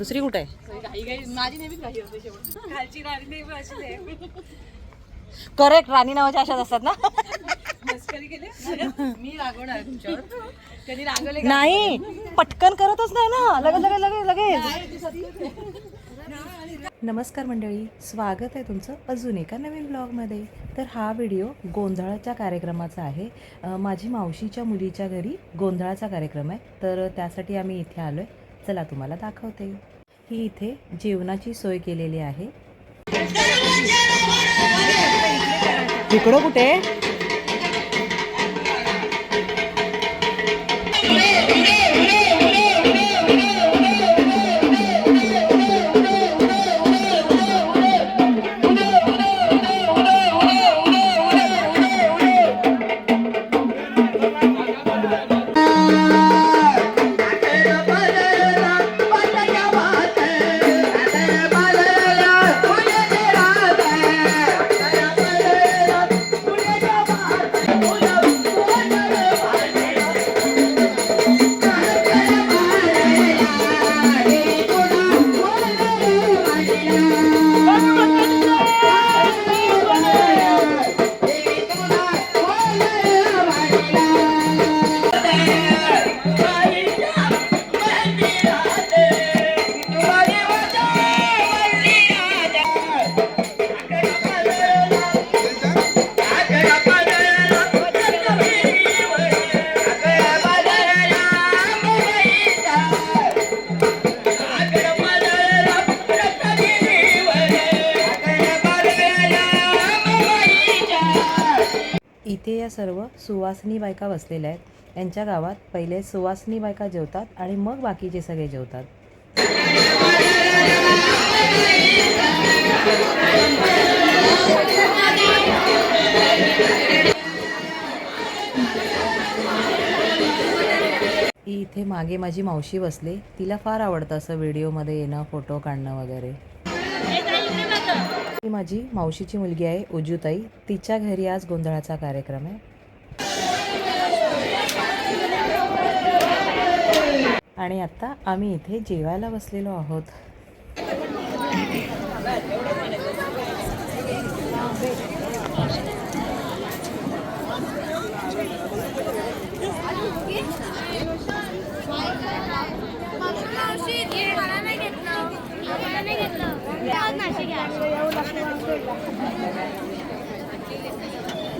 दुसरी कुठे आहे? माझी राणी करेक्ट राणी नावाच्या अशाच असतात ना? मी रागवणार कधी रागवले नाही पटकन करतच नाही ना. लगेच लगेच लगेच लगेच. नमस्कार मंडळी स्वागत आहे तुमचं अजून एका नवीन ब्लॉगमध्ये तर हा व्हिडिओ गोंधळाच्या कार्यक्रमाचा आहे. माझी मावशीच्या मुलीच्या घरी गोंधळाचा कार्यक्रम आहे. तर त्यासाठी आम्ही इथे आलो आहे चला तुम्हाला दाखवते. ही इथे जेवणाची सोय केलेली आहे. इकडं कुठे? इथे या सर्व सुवासिनी बायका बसलेल्या आहेत. यांच्या गावात पहिले सुवासिनी बायका जेवतात आणि मग बाकीचे सगळे जेवतात. इथे मागे माझी मावशी बसले. तिला फार आवडतं असं व्हिडिओमध्ये येणं फोटो काढणं वगैरे. ही माझी मावशीची मुलगी आहे उजूताई. तिच्या घरी आज गोंधळाचा कार्यक्रम आहे. आणि आता आम्ही इथे जेवायला बसलेलो आहोत.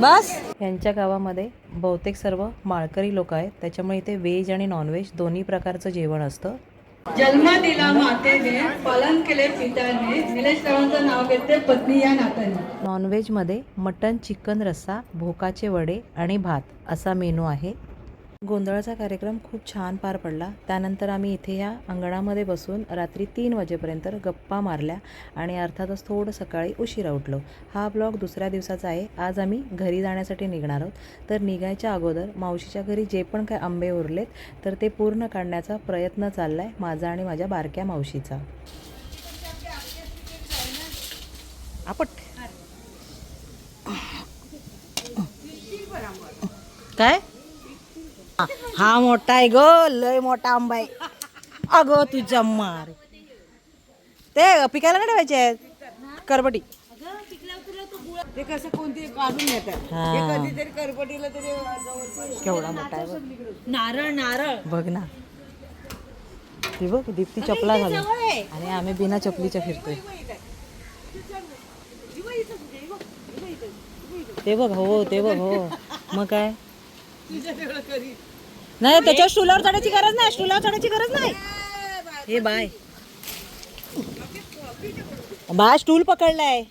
बस. यांच्या गावामध्ये बहुतेक सर्व माळकरी लोक आहेत. त्याच्यामुळे इथे व्हेज आणि नॉनव्हेज दोन्ही प्रकारचं जेवण असतं. जन्म दिला मातेने पालन केले पित्याने. निलेश रावांचं नाव घेते पत्नी या नात्याने. नॉनव्हेजमध्ये मटन चिकन रस्सा भोकाचे वडे आणि भात असा मेनू आहे. गोंधळाचा कार्यक्रम खूप छान पार पडला. त्यानंतर आम्ही इथे या अंगणामध्ये बसून रात्री तीन वाजेपर्यंत गप्पा मारल्या आणि अर्थातच थोडं सकाळी उशिरा उठलो. हा ब्लॉग दुसऱ्या दिवसाचा आहे. आज आम्ही घरी जाण्यासाठी निघणार आहोत. तर निघायच्या अगोदर मावशीच्या घरी जे पण काय आंबे उरलेत तर ते पूर्ण काढण्याचा प्रयत्न चालला आहे माझा आणि माझ्या बारक्या मावशीचा. आपट. काय? हा मोठा आहे ग लय मोठा आंबा आहे. अगं तुझ्या मार. ते पिकायला नाही ठेवायचे करबटी. ते कसं कोणती काढून येतात. हा. हे कधीतरी करपटीला तरी जवळ- केवढा मोठा आहे बघ. नारळ नारळ. बघ ना. ती बघ दीप्ती चपला घालून आणि आम्ही बिना चपलीच्या फिरतोय. ते बघ हो ते बघ हो. मग काय? नाही त्याच्या स्टूलावर चढायची गरज नाही स्टूलावर चढायची गरज नाही. हे बाय. बाय स्टूल पकडलाय.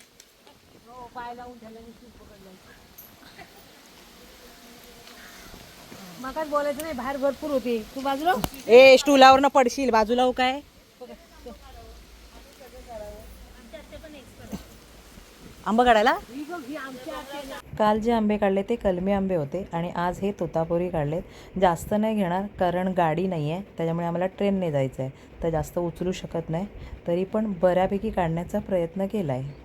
मगाच बोलायचं नाही बाहेर भरपूर होती. तू बाजूला ए स्टूलावर पडशील बाजूला हो काय? आंबा काढायला? काल जे आंबे काढले ते कलमी आंबे होते आणि आज हे तोतापुरी काढलेत. जास्त नाही घेणार कारण गाडी नाही आहे त्याच्यामुळे आम्हाला ट्रेनने जायचं आहे तर जास्त उचलू शकत नाही तरी पण बऱ्यापैकी काढण्याचा प्रयत्न केला आहे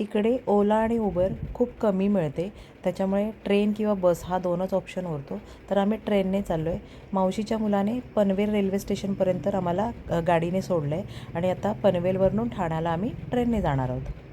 इकडे ओला आणि उबर खूप कमी मिळते त्याच्यामुळे ट्रेन किंवा बस हा दोनच ऑप्शन उरतो. तर आम्ही ट्रेनने चाललो आहे मावशीच्या मुलाने पनवेल रेल्वे स्टेशनपर्यंत आम्हाला गाडीने सोडलं आहे आणि आता पनवेलवरून ठाण्याला आम्ही ट्रेनने जाणार आहोत.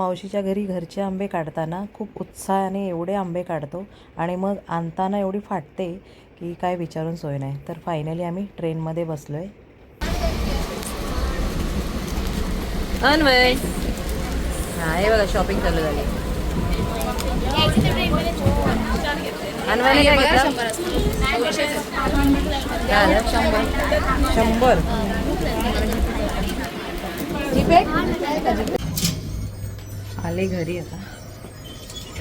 मावशीच्या घरी घरचे आंबे काढताना खूप उत्साहाने एवढे आंबे काढतो आणि मग आणताना एवढी फाटते की काय विचारून सोय नाही. तर फायनली आम्ही ट्रेनमध्ये बसलो आहे अनवय. हा हे बघा शॉपिंग चालू झाली. काय? शंभर. शंभर? आले घरी आता.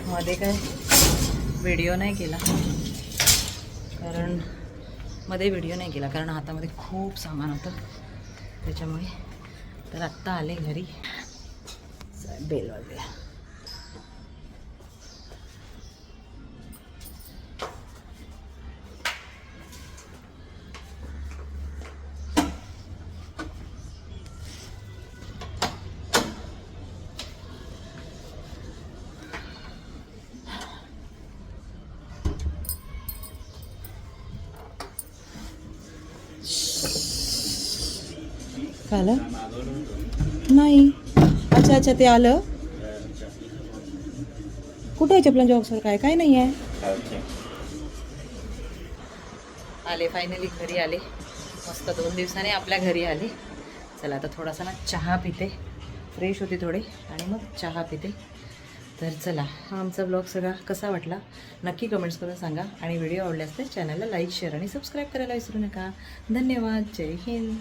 मध्ये काय व्हिडिओ नाही केला. कारण मध्ये व्हिडिओ नाही केला कारण हातामध्ये खूप सामान होतं. त्याच्यामुळे तर आत्ता आले घरी. बेल वाजल्या झालं? नाही. अच्छा अच्छा ते आलं. कुठे आहे चपलांच्या बॉक्सवर काय काय नाही आहे. आले फायनली घरी आले. मस्त दोन दिवसाने आपल्या घरी आले. चला आता थोडासा ना चहा पिते. फ्रेश होते थोडे. आणि मग चहा पिते. तर चला हा आमचा ब्लॉग सगळा कसा वाटला? नक्की कमेंट्स करून सांगा. आणि व्हिडिओ आवडल्यास तर चॅनलला लाईक शेअर आणि सबस्क्राईब करायला विसरू नका. धन्यवाद. जय हिंद.